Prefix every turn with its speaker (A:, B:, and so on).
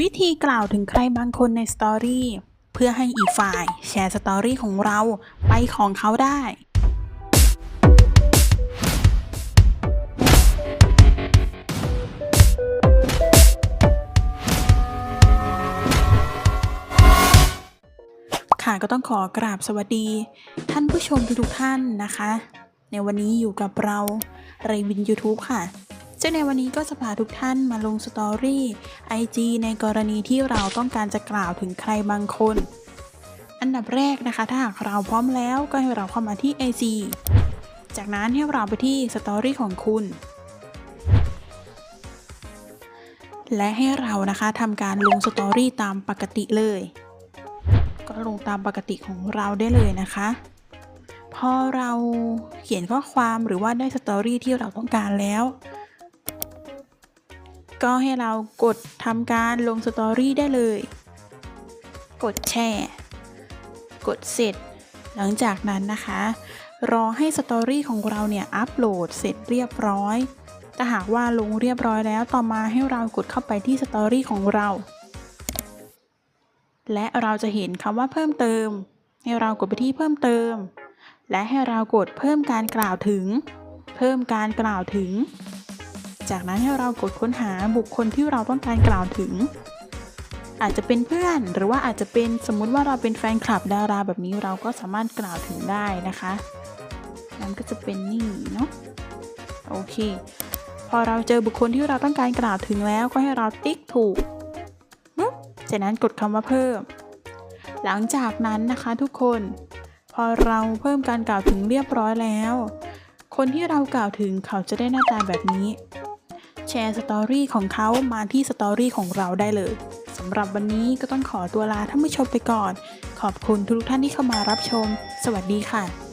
A: วิธีกล่าวถึงใครบางคนในสตอรี่เพื่อให้อีกฝ่ายแชร์สตอรี่ของเราไปของเขาได้ ค่ะก็ต้องขอกราบสวัสดี ท่านผู้ชมทุกท่านนะคะ ในวันนี้อยู่กับเราไรวิน YouTube ค่ะ ซึ่งในวันนี้ก็จะพาทุกท่านมาลงสตอรี่ IG ในกรณีที่เราต้องการจะกล่าวถึงใครบางคน อันดับแรกนะคะ ถ้าหากเราพร้อมแล้วก็ให้เราเข้ามาที่ IG จากนั้นให้เราไปที่สตอรี่ของคุณ และให้เรานะคะทำการลงสตอรี่ตามปกติเลย ก็ลงตามปกติของเราได้เลยนะคะพอเราเขียนข้อความหรือว่าได้สตอรี่ที่เราต้องการแล้ว ก็ให้เรากดทำการลงสตอรี่ได้เลย กดแชร์ กดเสร็จ หลังจากนั้นนะคะ รอให้สตอรี่ของเราเนี่ยอัปโหลดเสร็จเรียบร้อยถ้าหากว่าลงเรียบร้อยแล้วต่อมาให้เรากดเข้าไปที่สตอรี่ของเรา และเราจะเห็นคำว่าเพิ่มเติม ให้เรากดไปที่เพิ่มเติม และให้เรากดเพิ่มการกล่าวถึง เพิ่มการกล่าวถึง จากนั้นให้เรากดค้นหาบุคคลที่เราต้องการกล่าวถึง อาจจะเป็นเพื่อนหรือว่าอาจจะเป็นสมมุติว่าเราเป็นแฟนคลับดาราแบบนี้เราก็สามารถกล่าวถึงได้นะคะนั่นก็จะเป็นนี่เนาะโอเค พอเราเจอบุคคลที่เราต้องการกล่าวถึงแล้วก็ให้เราติ๊กถูกจากนั้นกดคำว่าเพิ่ม หลังจากนั้นนะคะทุกคน พอเราเพิ่มการกล่าวถึงเรียบร้อยแล้ว คนที่เรากล่าวถึงเขาจะได้หน้าตาแบบนี้ แชร์สตอรี่ของเขามาที่สตอรี่ของเราได้เลยสำหรับวันนี้ก็ต้องขอตัวลาท่านผู้ชมไปก่อน ขอบคุณทุกท่านที่เข้ามารับชม สวัสดีค่ะ